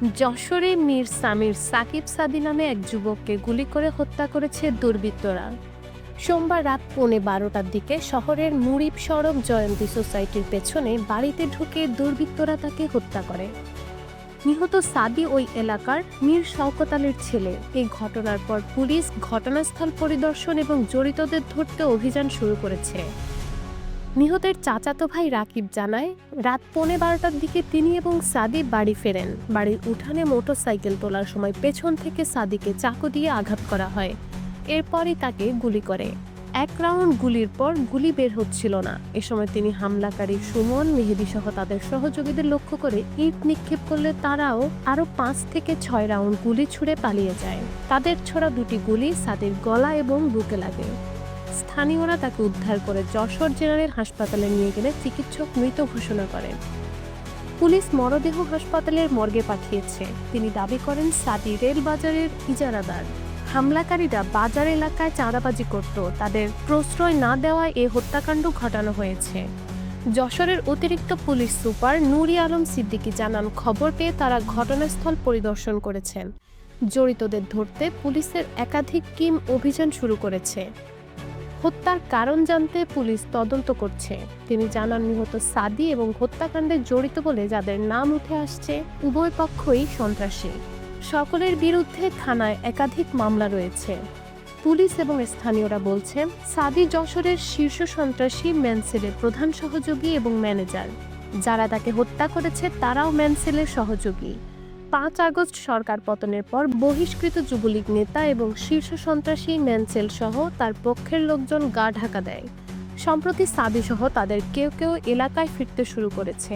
যশোরে মীর সামির সাকিব সাদি নামে এক যুবককে গুলি করে হত্যা করেছে দুর্বৃত্তরা। সোমবার রাত পৌনে বারোটার দিকে শহরের মুরিব সড়ক জয়ন্তী সোসাইটির পেছনে বাড়িতে ঢুকে দুর্বৃত্তরা তাকে হত্যা করে। নিহত সাদি ওই এলাকার মীর শওকত আলীর ছেলে। এই ঘটনার পর পুলিশ ঘটনাস্থল পরিদর্শন এবং জড়িতদের ধরতে অভিযান শুরু করেছে। নিহতের চাচাতো ভাই রাকিব জানায়, রাত পৌনে বারোটার দিকে তিনি এবং সাদি বাড়ি ফেরেন। বাড়ির উঠানে মোটরসাইকেল তোলার সময় পেছন থেকে সাদিকে চাকু দিয়ে আঘাত করা হয়। এরপরই তাকে গুলি করে। এক রাউন্ড গুলির পর গুলি বের হচ্ছিল না। এ সময় তিনি হামলাকারী সুমন মেহেদি সহ তাদের সহযোগীদের লক্ষ্য করে ইট নিক্ষেপ করলে তারাও আরও পাঁচ থেকে ছয় রাউন্ড গুলি ছুড়ে পালিয়ে যায়। তাদের ছোড়া দুটি গুলি সাদির গলা এবং বুকে লাগে। স্থানীয়রা তাকে উদ্ধার করে যশোর জেনারেল হাসপাতালে নিয়ে গেলে চিকিৎসক মৃত ঘোষণা করেন। পুলিশ মরদেহ হাসপাতালের মর্গে পাঠিয়েছে। তিনি দাবি করেন, সাদি রেল বাজারের ইজারাদার। হামলাকারীরা বাজার এলাকায় চাঁদাবাজি করত। তাদের প্রশ্রয় না দেওয়ায় এ হত্যাকাণ্ড ঘটানো হয়েছে। যশোরের অতিরিক্ত পুলিশ সুপার নুরি আলম সিদ্দিকী জানান, খবর পেয়ে তারা ঘটনাস্থল পরিদর্শন করেছেন। জড়িতদের ধরতে পুলিশের একাধিক টিম অভিযান শুরু করেছে। হত্যার কারণ জানতে পুলিশ তদন্ত করছে। তিনি জানান, নিহত সাদি এবং হত্যাকাণ্ডে জড়িত বলে যাদের নাম উঠে আসছে, উভয় পক্ষই সন্ত্রাসী। সকলের বিরুদ্ধে থানায় একাধিক মামলা রয়েছে। পুলিশ এবং স্থানীয়রা বলছেন, সাদি যশোরের শীর্ষ সন্ত্রাসী ম্যানসেলের প্রধান সহযোগী এবং ম্যানেজার। যারা তাকে হত্যা করেছে, তারাও ম্যানসেলের সহযোগী। পাঁচ আগস্ট সরকার পতনের পর বহিষ্কৃত যুবলীগ নেতা এবং শীর্ষ সন্ত্রাসী ম্যানসেল সহ তার পক্ষের লোকজন গা ঢাকা দেয়। সম্প্রতি সাবি সহ তাদের কেউ কেউ এলাকায় ফিরতে শুরু করেছে।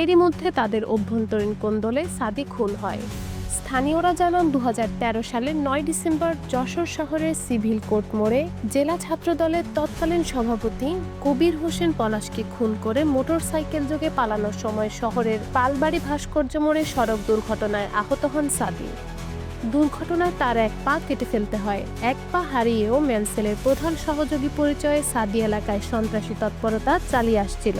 এরই মধ্যে তাদের অভ্যন্তরীণ কোন্দলে সাদি খুন হয়। স্থানীয়রা জানান দু সালের নয় ডিসেম্বর যশোর শহরের সিভিল কোর্ট মোড়ে জেলা ছাত্রদলের তৎকালীন সভাপতি কবির হোসেন পলাশকে খুন করে মোটরসাইকেল যোগে পালানোর সময় শহরের পালবাড়ি ভাস্কর্য মোড়ে সড়ক দুর্ঘটনায় আহত হন সাদি দুর্ঘটনায় তার এক পা কেটে ফেলতে হয়। এক পা হারিয়েও ম্যানসেলের প্রধান সহযোগী পরিচয়ে সাদি এলাকায় সন্ত্রাসী তৎপরতা চালিয়ে আসছিল।